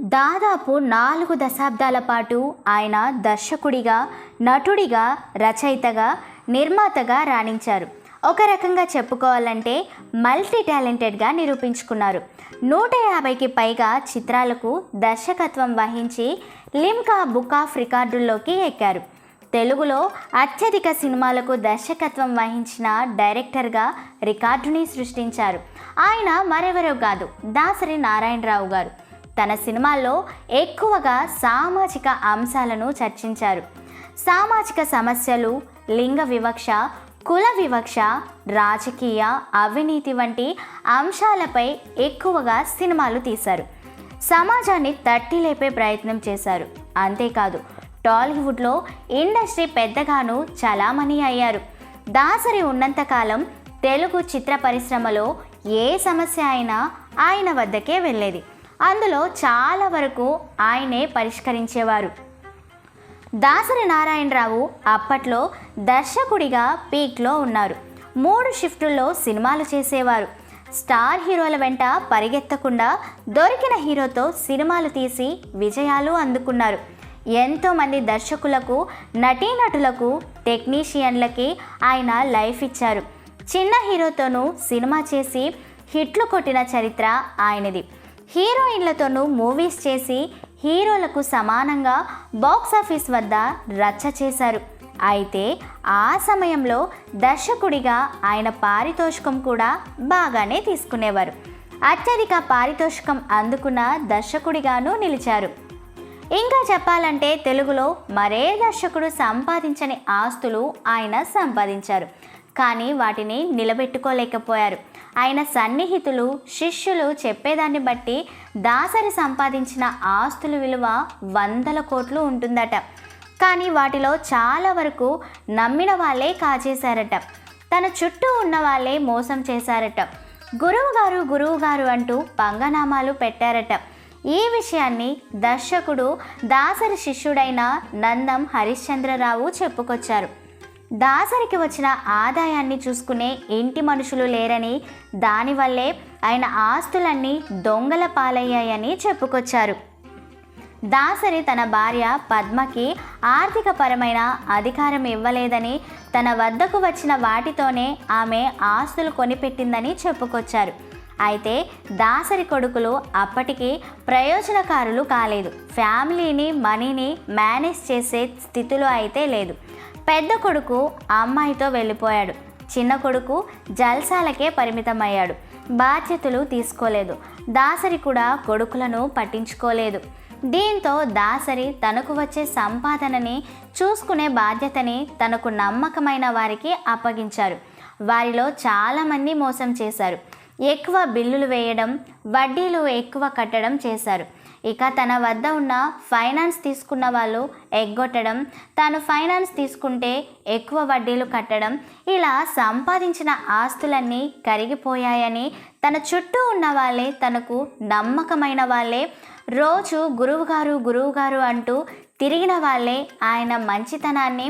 దాదాపు నాలుగు దశాబ్దాల పాటు ఆయన దర్శకుడిగా నటుడిగా రచయితగా నిర్మాతగా రాణించారు. ఒక రకంగా చెప్పుకోవాలంటే మల్టీ టాలెంటెడ్గా నిరూపించుకున్నారు. నూట యాభైకి పైగా చిత్రాలకు దర్శకత్వం వహించి లిమ్కా బుక్ ఆఫ్ రికార్డుల్లోకి ఎక్కారు. తెలుగులో అత్యధిక సినిమాలకు దర్శకత్వం వహించిన డైరెక్టర్గా రికార్డుని సృష్టించారు. ఆయన మరెవరో కాదు దాసరి నారాయణరావు గారు. తన సినిమాల్లో ఎక్కువగా సామాజిక అంశాలను చర్చించారు. సామాజిక సమస్యలు లింగ వివక్ష కుల వివక్ష రాజకీయ అవినీతి వంటి అంశాలపై ఎక్కువగా సినిమాలు తీశారు. సమాజాన్ని తట్టి లేపే ప్రయత్నం చేశారు. అంతేకాదు టాలీవుడ్లో ఇండస్ట్రీ పెద్దగాను చలామణి అయ్యారు. దాసరి ఉన్నంతకాలం తెలుగు చిత్ర పరిశ్రమలో ఏ సమస్య అయినా ఆయన వద్దకే వెళ్ళేది. అందులో చాలా వరకు ఆయనే పరిష్కరించేవారు. దాసరి నారాయణరావు అప్పట్లో దర్శకుడిగా పీక్లో ఉన్నారు. మూడు షిఫ్టుల్లో సినిమాలు చేసేవారు. స్టార్ హీరోల వెంట పరిగెత్తకుండా దొరికిన హీరోతో సినిమాలు తీసి విజయాలు అందుకున్నారు. ఎంతోమంది దర్శకులకు నటీనటులకు టెక్నీషియన్లకి ఆయన లైఫ్ ఇచ్చారు. చిన్న హీరోతోనూ సినిమా చేసి హిట్లు కొట్టిన చరిత్ర ఆయనది. హీరోయిన్లతోనూ మూవీస్ చేసి హీరోలకు సమానంగా బాక్సాఫీస్ వద్ద రచ్చ చేశారు. అయితే ఆ సమయంలో దర్శకుడిగా ఆయన పారితోషికం కూడా బాగానే తీసుకునేవారు. అత్యధిక పారితోషికం అందుకున్న దర్శకుడిగాను నిలిచారు. ఇంకా చెప్పాలంటే తెలుగులో మరే దర్శకుడు సంపాదించని ఆస్తులు ఆయన సంపాదించారు. కానీ వాటిని నిలబెట్టుకోలేకపోయారు. ఆయన సన్నిహితులు శిష్యులు చెప్పేదాన్ని బట్టి దాసరి సంపాదించిన ఆస్తుల విలువ వందల కోట్లు ఉంటుందట. కానీ వాటిలో చాలా వరకు నమ్మిన వాళ్ళే కాజేశారట. తన చుట్టూ ఉన్న వాళ్ళే మోసం చేశారట. గురువు గారు గురువు గారు అంటూ పంగనామాలు పెట్టారట. ఈ విషయాన్ని దర్శకుడు దాసరి శిష్యుడైన నందం హరిశ్చంద్రరావు చెప్పుకొచ్చారు. దాసరికి వచ్చిన ఆదాయాన్ని చూసుకునే ఇంటి మనుషులు లేరని దానివల్లే ఆయన ఆస్తులన్నీ దొంగల పాలయ్యాయని చెప్పుకొచ్చారు. దాసరి తన భార్య పద్మకి ఆర్థికపరమైన అధికారం ఇవ్వలేదని తన వద్దకు వచ్చిన వాటితోనే ఆమె ఆస్తులు కొనిపెట్టిందని చెప్పుకొచ్చారు. అయితే దాసరి కొడుకులు అప్పటికి ప్రయోజనకారులు కాలేదు. ఫ్యామిలీని మనీని మేనేజ్ చేసే స్థితిలో అయితే లేదు. పెద్ద కొడుకు అమ్మాయితో వెళ్ళిపోయాడు. చిన్న కొడుకు జల్సాలకే పరిమితమయ్యాడు. బాధ్యతలు తీసుకోలేదు. దాసరి కూడా కొడుకులను పట్టించుకోలేదు. దీంతో దాసరి తనకు వచ్చే సంపాదనని చూసుకునే బాధ్యతని తనకు నమ్మకమైన వారికి అప్పగించారు. వారిలో చాలామంది మోసం చేశారు. ఎక్కువ బిల్లులు వేయడం వడ్డీలు ఎక్కువ కట్టడం చేశారు. ఇక తన వద్ద ఉన్న ఫైనాన్స్ తీసుకున్న వాళ్ళు ఎగ్గొట్టడం తాను ఫైనాన్స్ తీసుకుంటే ఎక్కువ వడ్డీలు కట్టడం ఇలా సంపాదించిన ఆస్తులన్నీ కరిగిపోయాయని తన చుట్టూ ఉన్న వాళ్ళే తనకు నమ్మకమైన వాళ్ళే. రోజు గురువుగారు గురువుగారు అంటూ తిరిగిన వాళ్ళే ఆయన మంచితనాన్ని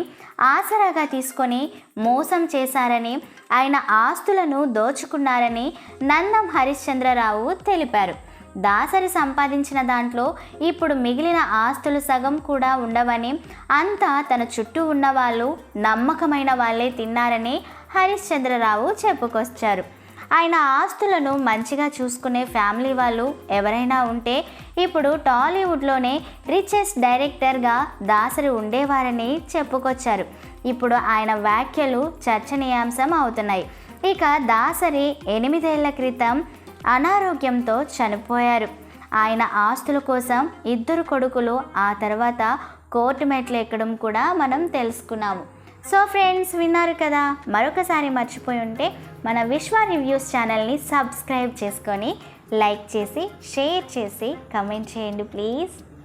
ఆసరాగా తీసుకొని మోసం చేశారని ఆయన ఆస్తులను దోచుకున్నారని నందం హరిశ్చంద్రరావు తెలిపారు. దాసరి సంపాదించిన దాంట్లో ఇప్పుడు మిగిలిన ఆస్తులు సగం కూడా ఉండవని అంతా తన చుట్టూ ఉన్న వాళ్ళు నమ్మకమైన వాళ్ళే తిన్నారని హరిశ్చంద్రరావు చెప్పుకొచ్చారు. ఆయన ఆస్తులను మంచిగా చూసుకునే ఫ్యామిలీ వాళ్ళు ఎవరైనా ఉంటే ఇప్పుడు టాలీవుడ్లోనే రిచెస్ట్ డైరెక్టర్గా దాసరి ఉండేవారని చెప్పుకొచ్చారు. ఇప్పుడు ఆయన వ్యాఖ్యలు చర్చనీయాంశం అవుతున్నాయి. ఇక దాసరి ఎనిమిదేళ్ళ క్రితం అనారోగ్యంతో చనిపోయారు. ఆయన ఆస్తుల కోసం ఇద్దరు కొడుకులు ఆ తర్వాత కోర్టు మెట్లు ఎక్కడం కూడా మనం తెలుసుకున్నాము. సో ఫ్రెండ్స్ విన్నారు కదా? మరొకసారి మర్చిపోయి ఉంటే మన విశ్వ రివ్యూస్ ఛానల్ని సబ్స్క్రైబ్ చేసుకొని లైక్ చేసి షేర్ చేసి కమెంట్ చేయండి ప్లీజ్.